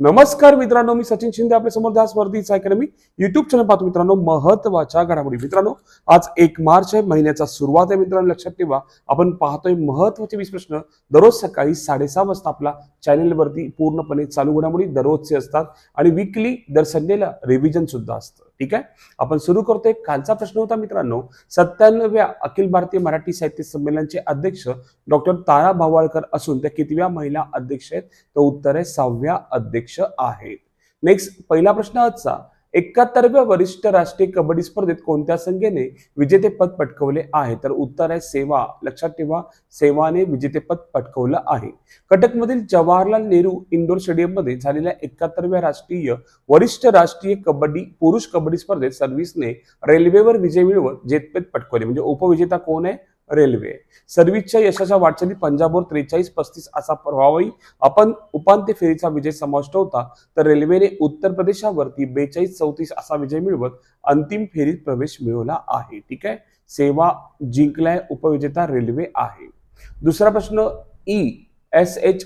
नमस्कार मित्रांनो मी सचिन शिंदे आपल्यासमोर दास वर्दीच अकॅडमी युट्यूब चॅनल पाहतो मित्रांनो महत्त्वाच्या घडामोडी. मित्रांनो आज एक मार्च आहे महिन्याचा सुरुवात आहे मित्रांनो लक्षात ठेवा. आपण पाहतोय महत्त्वाचे वीस प्रश्न. दररोज सकाळी साडेसहा वाजता आपला चॅनेलवरती पूर्णपणे चालू घडामोडी दररोजचे असतात आणि वीकली दर संडेला रिव्हिजन सुद्धा असतं. ठीक आहे? आपण सुरू करतोय. कालचा प्रश्न होता मित्रांनो सत्त्याण्णव्या अखिल भारतीय मराठी साहित्य संमेलनाचे अध्यक्ष डॉक्टर तारा भावाळकर असून त्या कितव्या महिला अध्यक्ष आहेत? तर उत्तर आहे सहाव्या अध्यक्ष आहेत. नेक्स्ट पहिला प्रश्न आजचा. एकाहत्तरव्या वरिष्ठ राष्ट्रीय कबड्डी स्पर्धेत कोणत्या संघेने विजेतेपद पटकवले आहे? तर उत्तर आहे सेवा. लक्षात ठेवा सेवाने विजेतेपद पटकवलं आहे. कटकमधील जवाहरलाल नेहरू इंडोर स्टेडियममध्ये झालेल्या एकाहत्तरव्या राष्ट्रीय वरिष्ठ राष्ट्रीय कबड्डी पुरुष कबड्डी स्पर्धेत सर्व्हिसने रेल्वेवर विजय मिळवत जेतपद पटकवले. म्हणजे उपविजेता कोण आहे? रेल्वे. सर्व्हिसच्या यशाच्या वाटचालीत पंजाबवर त्रेचाळीस पस्तीस असा प्रभावही आपण उपांत्य फेरीचा विजय समाविष्ट होता तर रेल्वेने उत्तर प्रदेशावरती बेचाळीस चौतीस असा विजय मिळवत अंतिम फेरीत प्रवेश मिळवला आहे. ठीक आहे? सेवा जिंकलाय उपविजेता रेल्वे आहे. दुसरा प्रश्न E S H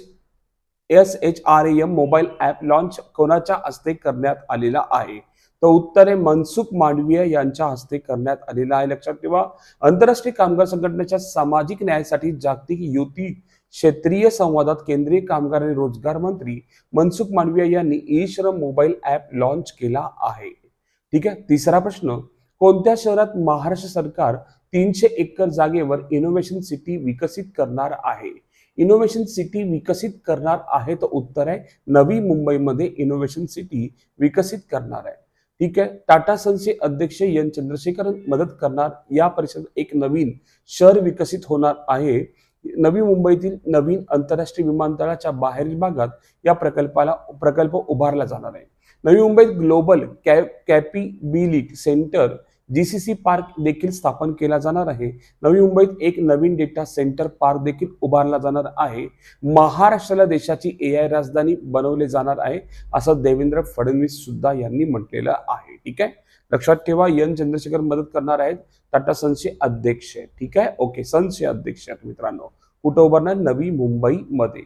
S H R M mobile app launch कोणाच्या हस्ते करण्यात आलेला आहे? तर उत्तर आहे मनसुख मांडवीय यांच्या हस्ते करण्यात आलेला आहे. लक्षात ठेवा आंतरराष्ट्रीय कामगार संघटनेच्या सामाजिक न्यायासाठी जागतिक युती क्षेत्रीय संवादात केंद्रीय कामगार आणि रोजगार मंत्री मनसुख मांडवीय यांनी ई श्रम मोबाईल ऍप लॉन्च केला आहे. ठीक आहे तिसरा प्रश्न कोणत्या शहरात महाराष्ट्र सरकार तीनशे एकर जागेवर इनोव्हेशन सिटी विकसित करणार आहे? इनोव्हेशन सिटी विकसित करणार आहे तर उत्तर आहे नवी मुंबईमध्ये इनोव्हेशन सिटी विकसित करणार आहे. ठीक आहे. टाटा सन्सचे अध्यक्ष एन चंद्रशेखर मदत करणार. या परिषद एक नवीन शहर विकसित होणार आहे. नवी मुंबईतील नवीन आंतरराष्ट्रीय विमानतळाच्या बाहेरील भागात या प्रकल्पाला प्रकल्प उभारला जाणार आहे. नवी मुंबईत ग्लोबल कॅ capability centre D C C park देखील स्थापन केला जाणार आहे. नवी मुंबईत एक नवीन डेटा सेंटर पार्क देखील उभारला जाणार आहे. महाराष्ट्राला देशाची ए आय राजधानी बनवले जाणार आहे असं देवेंद्र फडणवीस सुद्धा यांनी म्हटलेलं आहे. ठीक आहे? लक्षात ठेवा एन चंद्रशेखर मदत करणार आहेत. टाटा सन्सचे अध्यक्ष ठीक आहे? ओके सन्सचे अध्यक्ष आहेत मित्रांनो. कुठं उभारणार? नवी मुंबईमध्ये.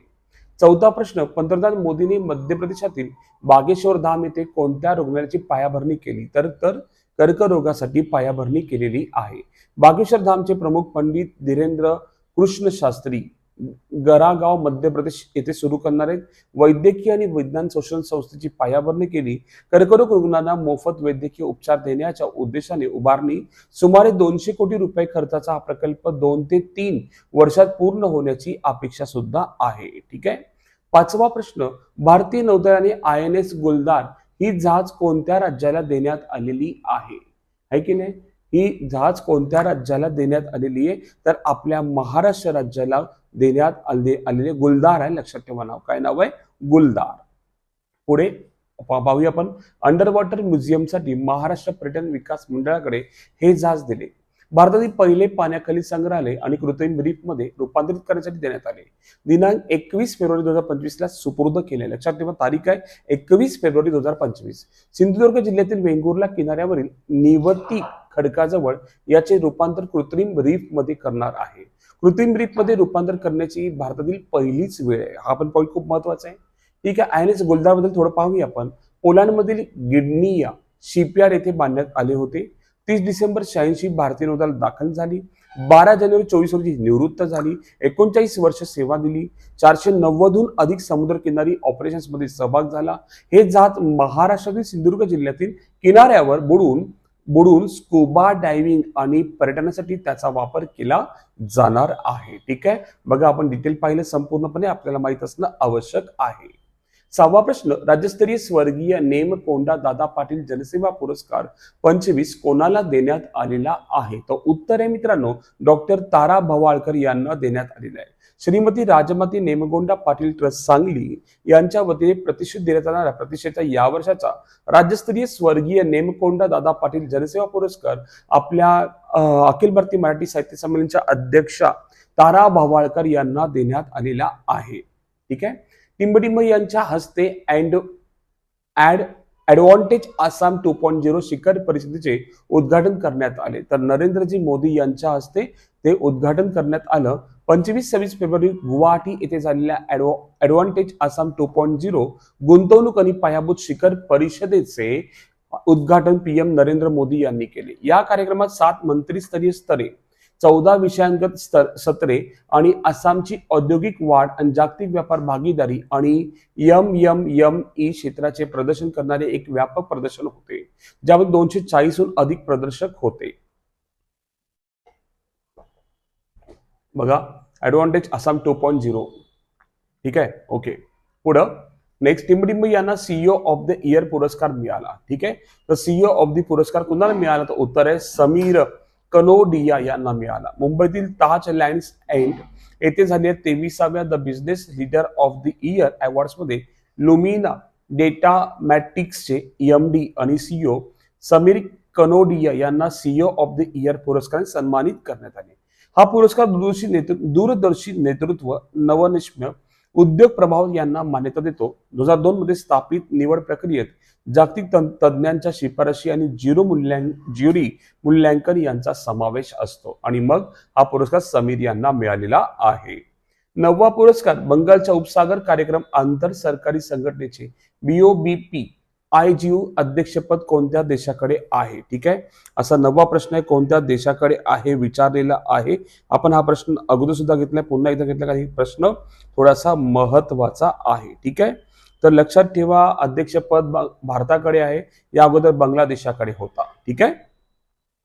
चौथा प्रश्न पंतप्रधान मोदींनी मध्य प्रदेशातील बागेश्वर धाम येथे कोणत्या रुग्णालयाची पायाभरणी केली? तर तर कर्करोगासाठी पायाभरणी केलेली आहे. बागेश्वर धामचे प्रमुख पंडित धीरेंद्र कृष्ण शास्त्री गरागाव मध्य प्रदेश येथे सुरू करणारे वैद्यकीय आणि विज्ञान संशोधन संस्थेची पायाभरणी केली. कर्करोग रुग्णांना मोफत वैद्यकीय उपचार देण्याच्या उद्देशाने उभारणी. सुमारे दोनशे कोटी रुपये खर्चाचा हा प्रकल्प दोन ते तीन वर्षात पूर्ण होण्याची अपेक्षा सुद्धा आहे. ठीक आहे? पाचवा प्रश्न भारतीय नौदलाने आय एन एस गुलदार ही जहाज कोणत्या राज्याला देण्यात आलेली आहे? है की नाही? ही जहाज कोणत्या राज्याला देण्यात आलेली आहे? तर आपल्या महाराष्ट्र राज्याला देण्यात आले आलेले गुलदार आहे. लक्षात ठेवा नाव. काय नाव आहे? गुलदार. पुढे पाहूया आपण. अंडर वॉटर म्युझियमसाठी महाराष्ट्र पर्यटन विकास मंडळाकडे हे जहाज दिले. भारतातील पहिले पाण्याखाली संग्रहालय आणि कृत्रिममध्ये रूपांतरित करण्यासाठी देण्यात आले. दिनांक एकवीस फेब्रुवारी दोन हजार पंचवीस ला सुपूर्द केले लक्षात ठेवा तारीख आहे एकवीस फेब्रुवारी दोन हजार पंचवीस. सिंधुदुर्ग जिल्ह्यातील वेंगुर्ला किनाऱ्यावरील निवती खडकाजवळ याचे रूपांतर कृत्रिम रीफमध्ये करणार आहे. कृत्रिम रीफमध्ये रूपांतर करण्याची भारतातील पहिलीच वेळ आहे. हा पण पॉईंट खूप महत्त्वाचा आहे. ठीक आहे आय एन एस थोडं पाहूया आपण. पोलंडमधील गिडनिया शिपयार्ड येथे बांधण्यात आले होते. तीस डिसेंबर शहाऐंशी भारतीय नौदल दाखल झाली. बारा जानेवारी चोवीस रोजी निवृत्त झाली. एकोणचाळीस वर्ष सेवा दिली. चारशे नव्वदहून अधिक समुद्र किनारी ऑपरेशन्समध्ये सहभाग झाला. हे जहाज महाराष्ट्रातील सिंधुदुर्ग जिल्ह्यातील किनाऱ्यावर बुडून बुडून स्कुबा डायव्हिंग आणि पर्यटनासाठी त्याचा वापर केला जाणार आहे. ठीक आहे? बघा आपण डिटेल पाहिलं. संपूर्णपणे आपल्याला माहीत असणं आवश्यक आहे. सहावा प्रश्न राज्यस्तरीय स्वर्गीय नेमकोंडा दादा पाटील जनसेवा पुरस्कार पंचवीस कोणाला देण्यात आलेला आहे? तर उत्तर आहे मित्रांनो डॉक्टर तारा भवाळकर यांना देण्यात आलेला आहे. श्रीमती राजमाती नेमगोंडा पाटील ट्रस्ट सांगली यांच्या वतीने प्रतिष्ठित देण्यात येणारा प्रतिष्ठेचा या वर्षाचा राज्यस्तरीय स्वर्गीय नेमकोंडा दादा पाटील जनसेवा पुरस्कार आपल्या अं, अखिल भारतीय मराठी साहित्य संमेलनच्या अध्यक्षा तारा भवाळकर यांना देण्यात आलेला आहे. ठीक आहे? टिंबटिंब यांच्या हस्ते and add advantage Assam two point zero शिखर परिषदेचे उद्घाटन करण्यात आले. तर नरेंद्रजी मोदी यांच्या हस्ते ते उद्घाटन करण्यात आलं. पंचवीस सव्वीस फेब्रुवारी गुवाहाटी येथे झालेल्या advantage Assam two point zero गुंतवणूक आणि पायाभूत शिखर परिषदेचे उद्घाटन पीएम नरेंद्र मोदी यांनी केले. या कार्यक्रमात सात मंत्रीस्तरीय स्तरे चौदा विषयांगत स्तर- सत्रे आणि आसामची औद्योगिक वाढ आणि जागतिक व्यापार भागीदारी आणि यम यम यम ई क्षेत्राचे प्रदर्शन करणारे एक व्यापक प्रदर्शन होते ज्यामध्ये दोनशे चाळीसहून अधिक प्रदर्शक होते. बघा advantage Assam two point zero ठीक आहे? ओके पुढं नेक्स्ट टिंबडिंब यांना सीईओ ऑफ द इयर पुरस्कार मिळाला. ठीक आहे? तर सीईओ ऑफ द पुरस्कार कुणाला मिळाला? तर उत्तर आहे समीर कनोडिया यांना मिळाला मुंबईतील ताज लँड्स एंड येथे झालेल्या तेविसाव्या the business leader of the year अवॉर्ड्समध्ये Lumina data मॅट्रिक्सचे एम डी आणि सीईओ समीर कनोडिया यांना सीईओ ऑफ द इयर पुरस्काराने सन्मानित करण्यात आले. हा पुरस्कार दूरदर्शी नेतृत्व दूरदर्शी नेतृत्व नवनिष्म्य उद्योग प्रभाव यांना मान्यता देतो. दोन हजार दोन मध्ये स्थापित निवड प्रक्रियेत जागतिक तं- तज्ज्ञांच्या शिफारशी आणि जिरो मूल्यांक ज्युरी मूल्यांकन यांचा समावेश असतो. आणि मग हा पुरस्कार समीर यांना मिळालेला आहे. नववा पुरस्कार बंगालच्या उपसागर कार्यक्रम आंतर सरकारी संघटनेचे बीओबीपी आय जी यू अध्यक्षपद कोणत्या देशाकडे आहे? ठीक आहे? असा नववा प्रश्न आहे कोणत्या देशाकडे आहे विचारलेला आहे? आपण हा प्रश्न अगोदर सुद्धा घेतलाय पुन्हा एकदा घेतला काही प्रश्न थोडासा महत्त्वाचा आहे. ठीक आहे? तर लक्षात ठेवा अध्यक्षपद भारताकडे आहे या अगोदर बांगलादेशाकडे होता. ठीक आहे?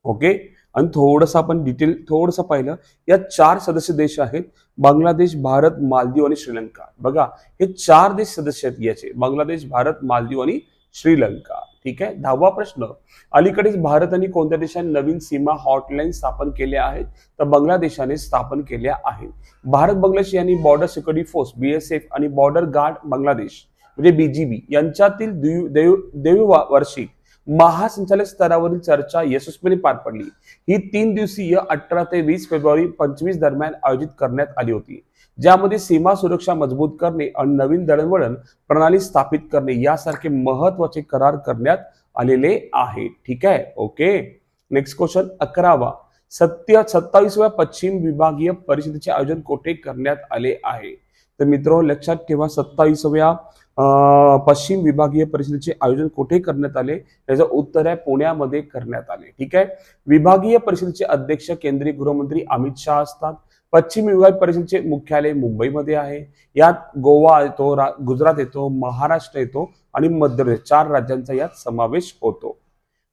ओके? आणि थोडंसं आपण डिटेल थोडंसं पाहिलं या चार सदस्य देश आहेत बांगलादेश भारत मालदीव आणि श्रीलंका. बघा हे चार देश सदस्य आहेत याचे. बांगलादेश भारत मालदीव आणि श्रीलंका. ठीक आहे? दहावा प्रश्न. अलीकडेच भारत आणि कोणत्या देशाने नवीन सीमा हॉटलाईन स्थापन केल्या आहेत? तर बांगलादेशाने स्थापन केल्या आहेत. भारत बांगलादेश यांनी बॉर्डर सिक्युरिटी फोर्स बीएसएफ आणि बॉर्डर गार्ड बांगलादेश म्हणजे बीजीबी यांच्यातील द्वि- देव- द्वैवार्षिक महासंचालक स्तरावरील चर्चा यशस्वीने पार पडली. ही तीन दिवसीय अठरा ते वीस फेब्रुवारी पंचवीस दरम्यान आयोजित करण्यात आली होती. ज्यामध्ये सीमा सुरक्षा मजबूत करणे आणि नवीन दळणवळण प्रणाली स्थापित करणे यासारखे महत्त्वाचे करार करण्यात आलेले आहे. ठीक आहे? ओके. नेक्स्ट क्वेश्चन अकरावा. सत्य सत्तावीसव्या पश्चिम विभागीय परिषदेचे आयोजन कोठे करण्यात आले आहे? तर मित्र लक्षात ठेवा सत्तावीसव्या पश्चिम विभागीय परिषदेचे आयोजन कुठे करण्यात आले? याचं उत्तर आहे पुण्यामध्ये करण्यात आले. ठीक आहे? विभागीय परिषदेचे अध्यक्ष केंद्रीय गृहमंत्री अमित शहा असतात. पश्चिम विभाग परिषदेचे मुख्यालय मुंबईमध्ये आहे. यात गोवा येतो गुजरात येतो महाराष्ट्र येतो आणि मध्य प्रदेश. चार राज्यांचा यात समावेश होतो.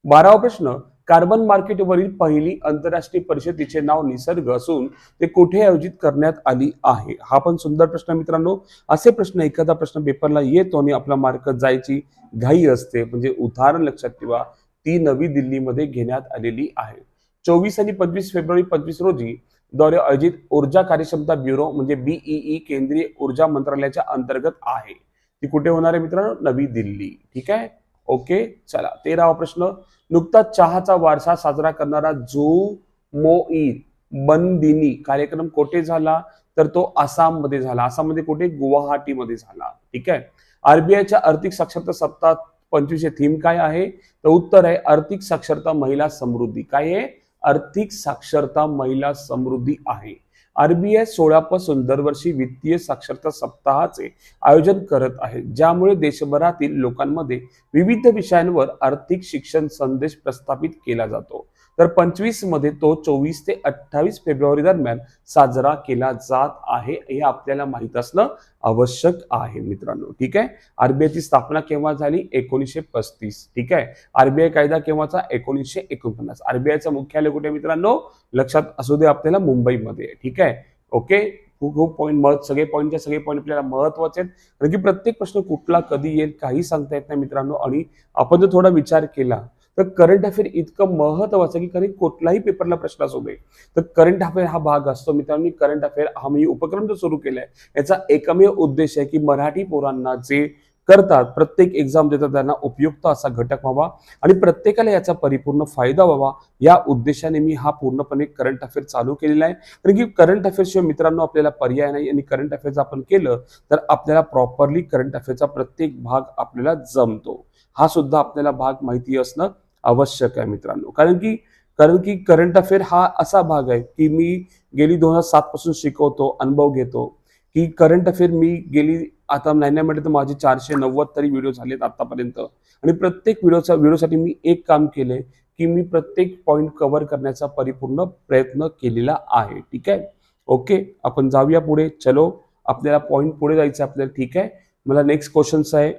बारावा प्रश्न कार्बन मार्केटवरील पहिली आंतरराष्ट्रीय परिषद तिचे नाव निसर्ग असून ते कुठे आयोजित करण्यात आली आहे? हा पण सुंदर प्रश्न मित्रांनो. असे प्रश्न एखादा प्रश्न पेपरला येतो आणि आपला मार्क जायची घाई असते. म्हणजे उदाहरण लक्षात ठेवा. ती नवी दिल्लीमध्ये घेण्यात आलेली आहे. चोवीस आणि पंचवीस फेब्रुवारी पंचवीस रोजी द्वारे आयोजित ऊर्जा कार्यक्षमता ब्युरो म्हणजे बीईई केंद्रीय ऊर्जा मंत्रालयाच्या अंतर्गत आहे. ती कुठे होणार आहे मित्रांनो? नवी दिल्ली. ठीक आहे? ओके? चला तेरावा प्रश्न. नुकताच चहाचा वारसा साजरा करणारा जो मोईद बंदिनी कार्यक्रम कोठे झाला? तर तो आसाममध्ये झाला. आसाममध्ये कुठे? गुवाहाटीमध्ये झाला. ठीक आहे? आरबीआयच्या आर्थिक साक्षरता सप्ताह पंचवीसचे थीम काय आहे? तर उत्तर आहे आर्थिक साक्षरता महिला समृद्धी. काय आहे? आर्थिक साक्षरता महिला समृद्धी आहे. आरबीआय सोळापासून दरवर्षी वित्तीय साक्षरता सप्ताहाचे आयोजन करत आहे. ज्यामुळे देशभरातील लोकांमध्ये विविध विषयांवर आर्थिक शिक्षण संदेश प्रस्थापित केला जातो. तर पंचवीसमध्ये तो चोवीस ते अठ्ठावीस फेब्रुवारी दरम्यान साजरा केला जात आहे हे आपल्याला माहीत असणं आवश्यक आहे मित्रांनो. ठीक आहे? आरबीआयची स्थापना केव्हा झाली? एकोणीसशे पस्तीस. ठीक आहे? आरबीआय कायदा केव्हाचा? एकोणीसशे एकोणपन्नास. आरबीआयचं मुख्यालय कुठे मित्रांनो? लक्षात असू दे आपल्याला मुंबईमध्ये. ठीक आहे? ओके? खूप खूप पॉईंट महत्त्व सगळे पॉईंटचे सगळे पॉईंट आपल्याला महत्त्वाचे आहेत. कारण की प्रत्येक प्रश्न कुठला कधी येईल काही सांगता येत नाही मित्रांनो. आणि आपण जर थोडा विचार केला तर करंट अफेअर इतकं महत्वाचं की कारण कुठलाही पेपरला प्रश्न असू दे. तर करंट अफेअर हा भाग असतो. मित्रांनो करंट अफेअर हा मी उपक्रम जो सुरू केलाय याचा एकमेव उद्देश आहे की मराठी पोरांना जे करतात प्रत्येक एक्झाम देतात त्यांना उपयुक्त असा घटक व्हावा आणि प्रत्येकाला याचा परिपूर्ण फायदा व्हावा. या उद्देशाने मी हा पूर्णपणे करंट अफेअर चालू केलेला आहे. कारण की करंट अफेअरशिवाय मित्रांनो आपल्याला पर्याय नाही आणि करंट अफेअर्स आपण केलं तर आपल्याला प्रॉपरली करंट अफेअरचा प्रत्येक भाग आपल्याला जमतो. हा सुद्धा आपल्याला भाग माहिती असणं आवश्यक आहे मित्रांनो. कारण की कारण की करंट अफेअर हा असा भाग आहे की मी गेली दोन हजार सात पासून शिकवतो अनुभव घेतो की करंट अफेअर मी गेली आता महिन्यामध्ये तर माझे चारशे नव्वद तरी व्हिडिओ झालेत आतापर्यंत. आणि प्रत्येक व्हिडिओचा व्हिडिओसाठी मी एक काम केले की मी प्रत्येक पॉईंट कव्हर करण्याचा परिपूर्ण प्रयत्न केलेला आहे. ठीक आहे? ओके आपण जाऊया पुढे. चलो आपल्याला पॉईंट पुढे जायचं आपल्याला. ठीक आहे? मला नेक्स्ट क्वेश्चन्स आहे.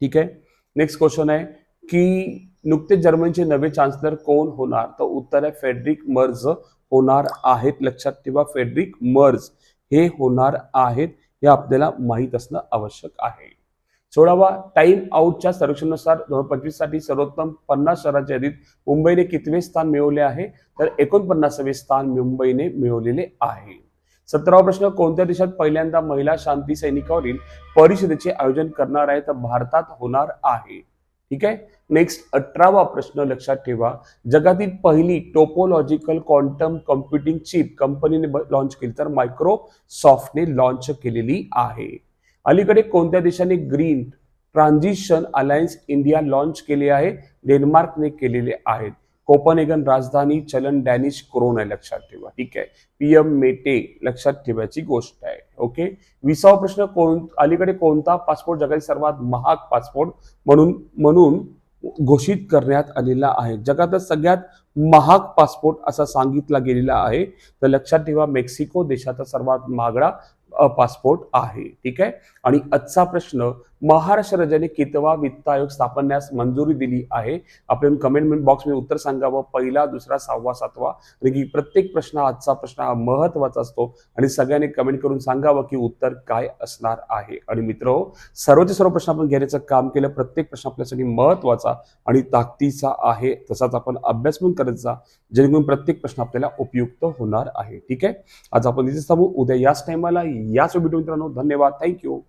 ठीक आहे? नेक्स्ट क्वेश्चन आहे. की नुकतेच जर्मनीचे नवे चान्सलर कोण होणार? तर उत्तर आहे फेडरिक मर्ज होणार आहेत. लक्षात ठेवा फेडरिक मर्ज हे होणार आहेत हे आपल्याला माहीत असणं आवश्यक आहे. सोळावा टाइम आउटच्या सर्वेक्षणानुसार दोन हजार पंचवीससाठी सर्वोत्तम पन्नास शहरांच्या यादीत मुंबईने कितवे स्थान मिळवले आहे? तर एकोणपन्नासावे स्थान मुंबईने मिळवलेले आहे. सतरावा प्रश्न कोणत्या देशात पहिल्यांदा महिला शांती सैनिकावरील परिषदेचे आयोजन करणार आहे? तर भारतात होणार आहे. ठीक आहे? नेक्स्ट अठरावा प्रश्न लक्षात ठेवा. जगातील पहिली टोपोलॉजिकल क्वांटम कम्प्युटिंग चिप कंपनीने लॉन्च केली तर मायक्रोसॉफ्टने लॉन्च केलेली आहे. अलीकडे कोणत्या देशाने green transition alliance India launch केले आहे? डेन्मार्कने केलेले आहेत. कोपनेगन राजधानी चलन डॅनिश क्रोन आहे लक्षात ठेवा. ठीक आहे? पीएम मेटे लक्षात ठेवायची गोष्ट आहे. ओके? विसावा प्रश्न कोण अलीकडे कोणता पासपोर्ट जगातील सर्वात महाग पासपोर्ट म्हणून म्हणून घोषित करण्यात आलेला आहे? जगातच सगळ्यात महाग पासपोर्ट असा सांगितला गेलेला आहे. तर लक्षात ठेवा मेक्सिको देशाचा सर्वात महागडा पासपोर्ट आहे. ठीक आहे? आणि आजचा प्रश्न महाराष्ट्र राज्याने कितवा वित्त आयोग स्थापन्यास मंजुरी दिली आहे? आपण कमेंट बॉक्समध्ये उत्तर सांगावं. पहिला दुसरा सहावा सातवा. की प्रत्येक प्रश्न आजचा प्रश्न हा महत्त्वाचा असतो. आणि सगळ्यांनी कमेंट करून सांगावं की उत्तर काय असणार आहे. आणि मित्र सर्वचे सर्व प्रश्न आपण घेण्याचं काम केलं. प्रत्येक प्रश्न आपल्यासाठी महत्त्वाचा आणि ताकदीचा आहे. तसाच आपण अभ्यास पण करत जा जेणेकरून प्रत्येक प्रश्न आपल्याला उपयुक्त होणार आहे. ठीक आहे? आज आपण इथे थांबू. उद्या याच टायमाला याच व्हिडिओ मित्रांनो. धन्यवाद. थँक्यू